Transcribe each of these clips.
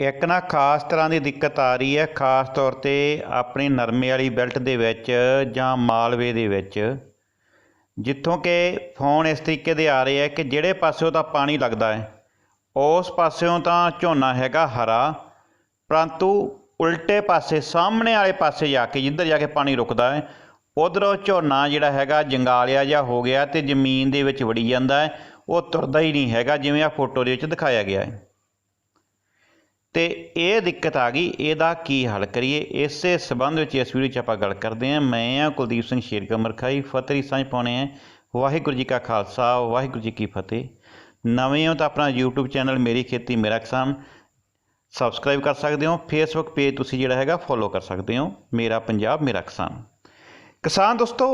ਇੱਕ ਨਾ ਖਾਸ ਤਰ੍ਹਾਂ ਦੀ ਦਿੱਕਤ ਆ ਰਹੀ ਹੈ, ਖਾਸ ਤੌਰ 'ਤੇ ਆਪਣੀ ਨਰਮੇ ਵਾਲੀ ਬੈਲਟ ਦੇ ਵਿੱਚ ਜਾਂ ਮਾਲਵੇ ਦੇ ਵਿੱਚ। ਜਿੱਥੋਂ ਕਿ ਫੋਨ ਇਸ ਤਰੀਕੇ ਦੇ ਆ ਰਹੇ ਹੈ ਕਿ ਜਿਹੜੇ ਪਾਸਿਓਂ ਤਾਂ ਪਾਣੀ ਲੱਗਦਾ ਹੈ, ਉਸ ਪਾਸਿਓਂ ਤਾਂ ਝੋਨਾ ਹੈਗਾ ਹਰਾ, ਪਰੰਤੂ ਉਲਟੇ ਪਾਸੇ, ਸਾਹਮਣੇ ਵਾਲੇ ਪਾਸੇ ਜਾ ਕੇ, ਜਿੱਧਰ ਜਾ ਕੇ ਪਾਣੀ ਰੁਕਦਾ ਹੈ, ਉਧਰੋਂ ਝੋਨਾ ਜਿਹੜਾ ਹੈਗਾ ਜੰਗਾਲਿਆ ਜਾਂ ਹੋ ਗਿਆ ਤੇ ਜ਼ਮੀਨ ਦੇ ਵਿੱਚ ਵੜੀ ਜਾਂਦਾ ਹੈ, ਉਹ ਤੁਰਦਾ ਹੀ ਨਹੀਂ ਹੈਗਾ, ਜਿਵੇਂ ਆ ਫੋਟੋ ਦੇ ਵਿੱਚ ਦਿਖਾਇਆ ਗਿਆ ਹੈ। ਤੇ ਇਹ ਦਿੱਕਤ ਆ ਗਈ, ਇਹਦਾ ਕੀ ਹੱਲ ਕਰੀਏ? ਇਸੇ ਸਬੰਧ ਵਿੱਚ ਇਸ ਵੀਡੀਓ 'ਚ ਆਪਾਂ ਗੱਲ ਕਰਦੇ ਹਾਂ। ਮੈਂ ਆ ਕੁਲਦੀਪ ਸਿੰਘ ਸ਼ੇਰਕਮਰ ਖਾਈ ਫਤਰੀ ਸਾਂਝ ਪਾਉਣੇ ਆ ਵਾਹਿਗੁਰੂ ਜੀ ਕਾ ਖਾਲਸਾ, ਵਾਹਿਗੁਰੂ ਜੀ ਕੀ ਫਤਿਹ। ਨਵੇਂ ਹੋ ਤਾਂ ਆਪਣਾ YouTube ਚੈਨਲ ਮੇਰੀ ਖੇਤੀ ਮੇਰਾ ਕਿਸਾਨ ਸਬਸਕ੍ਰਾਈਬ ਕਰ ਸਕਦੇ ਹੋ। ਫੇਸਬੁੱਕ ਪੇਜ ਤੁਸੀਂ ਜਿਹੜਾ ਹੈਗਾ ਫੋਲੋ ਕਰ ਸਕਦੇ ਹੋ। ਮੇਰਾ ਪੰਜਾਬ, ਮੇਰਾ ਕਿਸਾਨ। ਕਿਸਾਨ ਦੋਸਤੋ,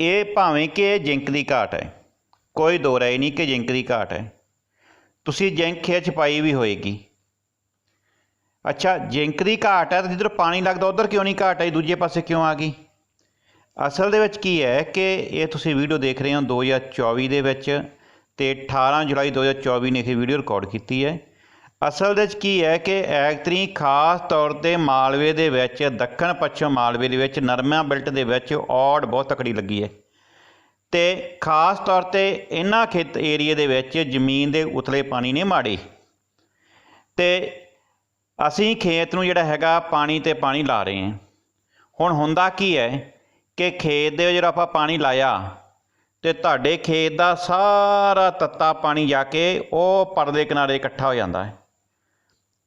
ਇਹ ਭਾਵੇਂ ਕਿ ਇਹ ਜਿੰਕ ਦੀ ਘਾਟ ਹੈ, ਕੋਈ ਦੋ ਰਾਏ ਨਹੀਂ ਕਿ ਜਿੰਕ ਦੀ ਘਾਟ ਹੈ। ਤੁਸੀਂ ਜਿੰਕ ਖੇਤ ਪਾਈ ਵੀ ਹੋਏਗੀ। ਅੱਛਾ ਜਿੰਕ ਦੀ ਘਾਟ ਹੈ ਤਾਂ ਜਿੱਧਰ ਪਾਣੀ ਲੱਗਦਾ, ਉਧਰ ਕਿਉਂ ਨਹੀਂ ਘਾਟ ਆਈ? ਦੂਜੇ ਪਾਸੇ ਕਿਉਂ ਆ ਗਈ? ਅਸਲ ਦੇ ਵਿੱਚ ਕੀ ਹੈ ਕਿ ਇਹ ਤੁਸੀਂ ਵੀਡੀਓ ਦੇਖ ਰਹੇ ਹੋ 2024 ਦੇ ਵਿੱਚ ਤੇ 18 ਜੁਲਾਈ 2024 ਨੇ ਇਹ ਵੀਡੀਓ ਰਿਕਾਰਡ ਕੀਤੀ ਹੈ। ਅਸਲ ਦੇ ਵਿੱਚ ਕੀ ਹੈ ਕਿ ਐਗਤਰੀ ਖਾਸ ਤੌਰ ਤੇ ਮਾਲਵੇ ਦੇ ਵਿੱਚ, ਦੱਖਣ ਪੱਛਮ ਮਾਲਵੇ ਦੇ ਵਿੱਚ, ਨਰਮਾ ਬਿਲਟ ਦੇ ਵਿੱਚ ਔੜ ਬਹੁਤ ਤਕੜੀ ਲੱਗੀ ਹੈ। ਤੇ ਖਾਸ ਤੌਰ ਤੇ ਇਹਨਾਂ ਖੇਤ ਏਰੀਏ ਦੇ ਵਿੱਚ ਜ਼ਮੀਨ ਦੇ ਉਤਲੇ ਪਾਣੀ ਨੇ ਮਾੜੇ। ਤੇ ਅਸੀਂ ਖੇਤ ਨੂੰ ਜਿਹੜਾ ਹੈਗਾ ਪਾਣੀ ਤੇ ਪਾਣੀ ਲਾ ਰਹੇ ਹਾਂ। ਹੁਣ ਹੁੰਦਾ ਕੀ ਹੈ ਕਿ ਖੇਤ ਦੇ ਜਦੋਂ ਆਪਾਂ ਪਾਣੀ ਲਾਇਆ ਤੇ ਤੁਹਾਡੇ ਖੇਤ ਦਾ ਸਾਰਾ ਤੱਤਾ ਪਾਣੀ ਜਾ ਕੇ ਉਹ ਪਰਦੇ ਕਿਨਾਰੇ ਇਕੱਠਾ ਹੋ ਜਾਂਦਾ ਹੈ।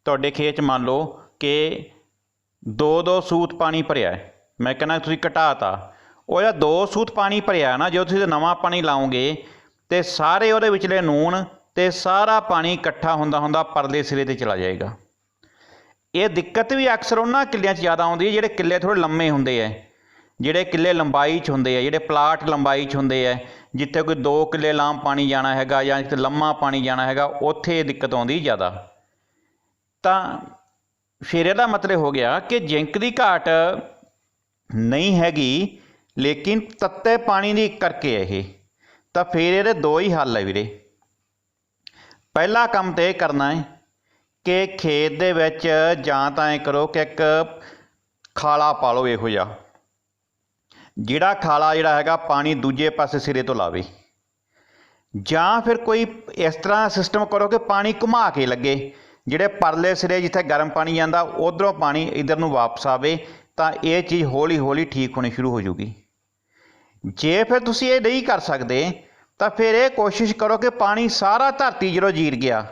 ਤੁਹਾਡੇ ਖੇਤ 'ਚ ਮੰਨ ਲਓ ਕਿ ਦੋ ਦੋ ਸੂਤ ਪਾਣੀ ਭਰਿਆ ਹੈ। ਮੈਂ ਕਹਿੰਦਾ ਤੁਸੀਂ ਘਟਾਤਾ। ਉਹ ਜਿਹੜਾ ਦੋ ਸੂਤ ਪਾਣੀ ਭਰਿਆ ਨਾ, ਜਦੋਂ ਤੁਸੀਂ ਨਵਾਂ ਪਾਣੀ ਲਾਓਗੇ ਤੇ ਸਾਰੇ ਉਹਦੇ ਵਿਚਲੇ ਨੂਣ ਤੇ ਸਾਰਾ ਪਾਣੀ ਇਕੱਠਾ ਹੁੰਦਾ ਹੁੰਦਾ ਪਰਲੇ ਸਿਰੇ ਤੇ ਚਲਾ ਜਾਏਗਾ। ਇਹ ਦਿੱਕਤ ਵੀ ਅਕਸਰ ਉਹਨਾਂ ਕਿੱਲਿਆਂ 'ਚ ਜ਼ਿਆਦਾ ਆਉਂਦੀ ਹੈ, ਜਿਹੜੇ ਕਿੱਲੇ ਥੋੜੇ ਲੰਮੇ ਹੁੰਦੇ ਐ ਜਿਹੜੇ ਕਿੱਲੇ ਲੰਬਾਈ 'ਚ ਹੁੰਦੇ ਆ ਜਿਹੜੇ ਪਲਾਟ ਲੰਬਾਈ 'ਚ ਹੁੰਦੇ ਆ ਜਿੱਥੇ ਕੋਈ 2 ਕਿੱਲੇ ਲਾਮ ਪਾਣੀ ਜਾਣਾ ਹੈਗਾ ਜਾਂ ਜਿੱਥੇ ਲੰਮਾ ਪਾਣੀ ਜਾਣਾ ਹੈਗਾ, ਉੱਥੇ ਇਹ ਦਿੱਕਤ ਆਉਂਦੀ ਜ਼ਿਆਦਾ। ਤਾਂ ਫਿਰ ਇਹਦਾ ਮਤਲਬ ਹੋ ਗਿਆ ਕਿ ਜਿੰਕ ਦੀ ਘਾਟ ਨਹੀਂ ਹੈਗੀ, ਲੇਕਿਨ ਤੱਤੇ ਪਾਣੀ ਦੀ ਕਰਕੇ ਇਹ। ਤਾਂ ਫਿਰ ਇਹਦੇ ਦੋ ਹੀ ਹੱਲ ਹੈ ਵੀਰੇ। ਪਹਿਲਾ ਕੰਮ ਤੇ ਇਹ ਕਰਨਾ ਹੈ ਕਿ ਖੇਤ ਦੇ ਵਿੱਚ ਜਾਂ ਤਾਂ ਇਹ ਕਰੋ ਕਿ ਇੱਕ ਖਾਲਾ ਪਾ ਲਓ ਇਹੋ ਜਿਹਾ। ਜਿਹੜਾ ਖਾਲਾ ਜਿਹੜਾ ਹੈਗਾ ਪਾਣੀ ਦੂਜੇ ਪਾਸੇ ਸਿਰੇ ਤੋਂ ਲਾਵੇ। ਜਾਂ ਫਿਰ ਕੋਈ ਇਸ ਤਰ੍ਹਾਂ ਸਿਸਟਮ ਕਰੋ ਕਿ ਪਾਣੀ ਘੁਮਾ ਕੇ ਲੱਗੇ। ਜਿਹੜੇ ਪਰਲੇ ਸਿਰੇ ਜਿੱਥੇ ਗਰਮ ਪਾਣੀ ਜਾਂਦਾ, ਉਧਰੋਂ ਪਾਣੀ ਇਧਰ ਨੂੰ ਵਾਪਸ ਆਵੇ, ਤਾਂ ਇਹ ਚੀਜ਼ ਹੌਲੀ ਹੌਲੀ ਠੀਕ ਹੋਣੀ ਸ਼ੁਰੂ ਹੋ ਜੂਗੀ। ਜੇ ਫਿਰ ਤੁਸੀਂ ਇਹ ਨਹੀਂ ਕਰ ਸਕਦੇ, ਤਾਂ ਫਿਰ ਇਹ ਕੋਸ਼ਿਸ਼ ਕਰੋ ਕਿ ਪਾਣੀ ਸਾਰਾ ਧਰਤੀ ਜਦੋਂ ਜੀਰ ਗਿਆ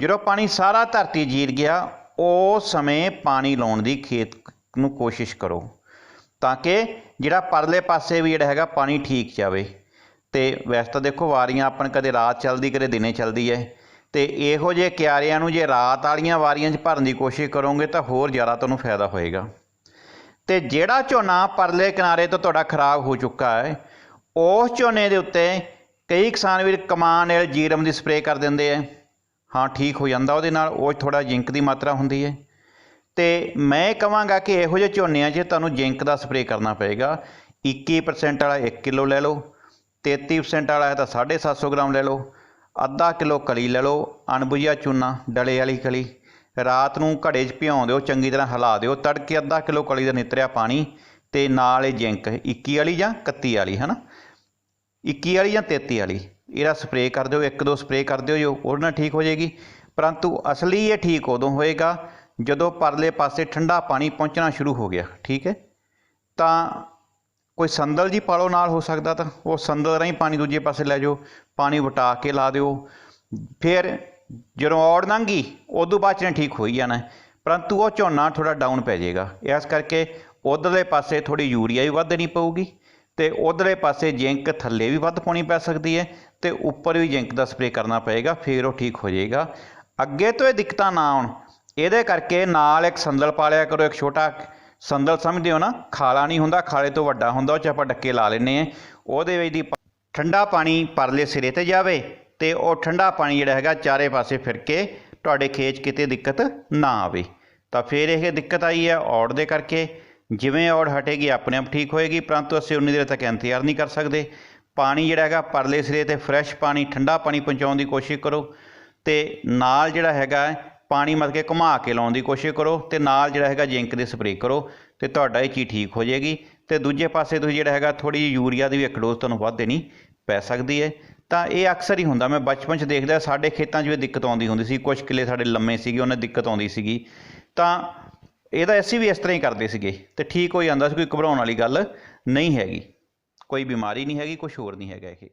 ਜਦੋਂ ਪਾਣੀ ਸਾਰਾ ਧਰਤੀ ਜੀਰ ਗਿਆ ਉਸ ਸਮੇਂ ਪਾਣੀ ਲਾਉਣ ਦੀ ਖੇਤ ਨੂੰ ਕੋਸ਼ਿਸ਼ ਕਰੋ, ਤਾਂ ਕਿ ਜਿਹੜਾ ਪਰਲੇ ਪਾਸੇ ਵੀ ਜਿਹੜਾ ਹੈਗਾ ਪਾਣੀ ਠੀਕ ਜਾਵੇ। ਤੇ ਵੈਸੇ ਤਾਂ ਦੇਖੋ ਵਾਰੀਆਂ ਆਪਣ ਕਦੇ ਰਾਤ ਚੱਲਦੀ, ਕਦੇ ਦਿਨੇ ਚੱਲਦੀ ਹੈ ਤੇ ਇਹੋ ਜਿਹੇ ਕਿਆਰਿਆਂ ਨੂੰ ਜੇ ਰਾਤ ਵਾਲੀਆਂ ਵਾਰੀਆਂ 'ਚ ਭਰਨ ਦੀ ਕੋਸ਼ਿਸ਼ ਕਰੋਗੇ ਤਾਂ ਹੋਰ ਜ਼ਿਆਦਾ ਤੁਹਾਨੂੰ ਫਾਇਦਾ ਹੋਏਗਾ। ਤੇ ਜਿਹੜਾ ਝੋਨਾ ਪਰਲੇ ਕਿਨਾਰੇ ਤੋਂ ਤੁਹਾਡਾ ਖਰਾਬ ਹੋ ਚੁੱਕਾ ਹੈ ਉਸ ਝੋਨੇ ਦੇ ਉੱਤੇ ਕਈ ਕਿਸਾਨ ਵੀਰ ਕਮਾਨ ਜੀਰਮ ਦੀ ਸਪਰੇਅ ਕਰ ਦਿੰਦੇ ਆ ਹਾਂ, ਠੀਕ ਹੋ ਜਾਂਦਾ। ਉਹਦੇ ਨਾਲ ਉਹ ਥੋੜਾ ਜਿੰਕ ਦੀ ਮਾਤਰਾ ਹੁੰਦੀ ਹੈ। ਤੇ ਮੈਂ ਕਹਾਂਗਾ ਕਿ ਇਹੋ ਜਿਹੇ ਝੋਨਿਆਂ 'ਚ ਤੁਹਾਨੂੰ ਜਿੰਕ ਦਾ ਸਪਰੇਅ ਕਰਨਾ ਪਏਗਾ 21% ਵਾਲਾ 1 ਕਿਲੋ ਲੈ ਲਓ 33% ਵਾਲਾ ਹੈ ਤਾਂ 750 ਗ੍ਰਾਮ ਲੈ ਲਓ, ਅੱਧਾ ਕਿਲੋ ਕਲੀ ਲੈ ਲਓ, ਅਣਬੁਝਿਆ ਚੂਨਾ, ਡਲੇ ਵਾਲੀ ਕਲੀ, ਰਾਤ ਨੂੰ ਘੜੇ 'ਚ ਭਿਉਂ ਦਿਓ, ਚੰਗੀ ਤਰ੍ਹਾਂ ਹਿਲਾ ਦਿਓ, ਤੜਕੇ ਅੱਧਾ ਕਿਲੋ ਕਲੀ ਦਾ ਨਿਤਰਿਆ ਪਾਣੀ ਤੇ ਨਾਲ ਇਹ ਜਿੰਕ 21 ਵਾਲੀ ਜਾਂ 31 ਵਾਲੀ, ਹਨਾ? 21 ਵਾਲੀ ਜਾਂ 33 ਵਾਲੀ। ਇਹਦਾ ਸਪਰੇਅ ਕਰ ਦਿਓ, ਇੱਕ ਦੋ ਸਪਰੇਅ ਕਰ ਦਿਓ, ਜੋ ਉਹਦੇ ਨਾਲ ਠੀਕ ਹੋ ਜਾਏਗੀ। ਪਰੰਤੂ ਅਸਲੀ ਇਹ ਠੀਕ ਉਦੋਂ ਹੋਏਗਾ ਜਦੋਂ ਪਰਲੇ ਪਾਸੇ ਠੰਡਾ ਪਾਣੀ ਪਹੁੰਚਣਾ ਸ਼ੁਰੂ ਹੋ ਗਿਆ, ਠੀਕ ਹੈ? ਤਾਂ ਕੋਈ ਸੰਦਲ ਜੀ ਪਾਲੋ ਨਾਲ ਹੋ ਸਕਦਾ ਤਾਂ, ਉਹ ਸੰਦਲ ਰਾਹੀਂ ਪਾਣੀ ਦੂਜੇ ਪਾਸੇ ਲੈ ਜਾਓ, ਪਾਣੀ ਵਟਾ ਕੇ ਲਾ ਦਿਓ। ਫਿਰ ਜਦੋਂ ਔੜ ਲੰਘੀ, ਉਦੋਂ ਬਾਅਦ ਚ ਨੇ ਠੀਕ ਹੋਈ ਜਾਣਾ। ਪਰੰਤੂ ਉਹ ਝੋਨਾ ਥੋੜਾ ਡਾਊਨ ਪੈ ਜਾਏਗਾ। ਇਸ ਕਰਕੇ ਉਧਰਲੇ ਪਾਸੇ ਥੋੜੀ ਯੂਰੀਆ ਵੀ ਵੱਧ ਦੇਣੀ ਪਊਗੀ। ਤੇ ਉਧਰਲੇ ਪਾਸੇ ਜਿੰਕ ਥੱਲੇ ਵੀ ਵੱਧ ਪਾਉਣੀ ਪੈ ਸਕਦੀ ਹੈ ਤੇ ਉੱਪਰ ਵੀ ਜਿੰਕ ਦਾ ਸਪਰੇਅ ਕਰਨਾ ਪਏਗਾ, ਫਿਰ ਉਹ ਠੀਕ ਹੋ ਜਾਏਗਾ। ਅੱਗੇ ਤੋਂ ਇਹ ਦਿੱਕਤਾਂ ਨਾ ਆਉਣ। ਇਹਦੇ ਕਰਕੇ ਨਾਲ ਇੱਕ ਸੰਦਲ ਪਾ ਲਿਆ ਕਰੋ, ਇੱਕ ਛੋਟਾ ਸੰਦਲ ਸਮਝਦੇ ਹੋ ਨਾ, ਖਾਲਾ ਨਹੀਂ ਹੁੰਦਾ, ਖਾਲੇ ਤੋਂ ਵੱਡਾ ਹੁੰਦਾ, ਉਹ ਚ ਆਪਾਂ ਡੱਕੇ ਲਾ ਲੈਨੇ ਆ ਉਹਦੇ ਵਿੱਚ ਦੀ ਠੰਡਾ ਪਾਣੀ ਪਰਲੇ ਸਿਰੇ ਤੇ ਜਾਵੇ ਤੇ ਉਹ ਠੰਡਾ ਪਾਣੀ ਜਿਹੜਾ ਹੈਗਾ ਚਾਰੇ ਪਾਸੇ ਫਿਰ ਕੇ ਤੁਹਾਡੇ ਖੇਤ 'ਚ ਕਿਤੇ ਦਿੱਕਤ ਨਾ ਆਵੇ। ਤਾਂ ਫਿਰ ਇਹ ਦਿੱਕਤ ਆਈ ਹੈ ਔੜ ਦੇ ਕਰਕੇ। ਜਿਵੇਂ ਔੜ ਹਟੇਗੀ, ਆਪਣੇ ਆਪ ਠੀਕ ਹੋਏਗੀ, ਪਰੰਤੂ ਅਸੀਂ ਉਨੀ ਦੇਰ ਤੱਕ ਇੰਤਜ਼ਾਰ ਨਹੀਂ ਕਰ ਸਕਦੇ। ਪਾਣੀ ਜਿਹੜਾ ਹੈਗਾ, ਪਰਲੇ ਸਿਰੇ ਤੇ ਫਰੈਸ਼ ਪਾਣੀ, ਠੰਡਾ ਪਾਣੀ ਪਹੁੰਚਾਉਣ ਦੀ ਕੋਸ਼ਿਸ਼ ਕਰੋ ਤੇ ਨਾਲ ਜਿਹੜਾ ਹੈਗਾ, ਪਾਣੀ ਮਤਲਬ ਕਿ ਘੁਮਾ ਕੇ ਲਾਉਣ ਦੀ ਕੋਸ਼ਿਸ਼ ਕਰੋ ਤੇ ਨਾਲ ਜਿਹੜਾ ਹੈਗਾ, ਜ਼ਿੰਕ ਦੀ ਸਪਰੇਅ ਕਰੋ ਤੇ ਤੁਹਾਡਾ ਇਹ ਚੀਜ਼ ਠੀਕ ਹੋ ਜਾਏਗੀ। ਤੇ ਦੂਜੇ ਪਾਸੇ ਤੁਸੀਂ ਜਿਹੜਾ ਹੈਗਾ ਥੋੜੀ ਯੂਰੀਆ ਦੀ ਵੀ ਇੱਕ ਡੋਜ਼ ਤੁਹਾਨੂੰ ਵੱਧ ਦੇਣੀ ਪੈ ਸਕਦੀ ਹੈ। ਤਾਂ ਇਹ ਅਕਸਰ ਹੀ ਹੁੰਦਾ, ਮੈਂ ਬਚਪਨ 'ਚ ਦੇਖਦਾ, ਸਾਡੇ ਖੇਤਾਂ 'ਚ ਵੀ ਦਿੱਕਤ ਆਉਂਦੀ ਹੁੰਦੀ ਸੀ। ਕੁਝ ਕਿੱਲੇ ਸਾਡੇ ਲੰਮੇ ਸੀਗੇ, ਉਹਨਾਂ ਦਿੱਕਤ ਆਉਂਦੀ ਸੀਗੀ। ਤਾਂ ਇਹਦਾ ਅਸੀਂ ਵੀ ਇਸ ਤਰ੍ਹਾਂ ਹੀ ਕਰਦੇ ਸੀਗੇ ਤੇ ਠੀਕ ਹੋ ਜਾਂਦਾ ਸੀ, ਕੋਈ ਘਬਰਾਉਣ ਵਾਲੀ ਗੱਲ ਨਹੀਂ ਹੈਗੀ। ਕੋਈ ਬਿਮਾਰੀ ਨਹੀਂ ਹੈਗੀ ਕੁਝ ਹੋਰ ਨਹੀਂ ਹੈਗਾ ਇਹ।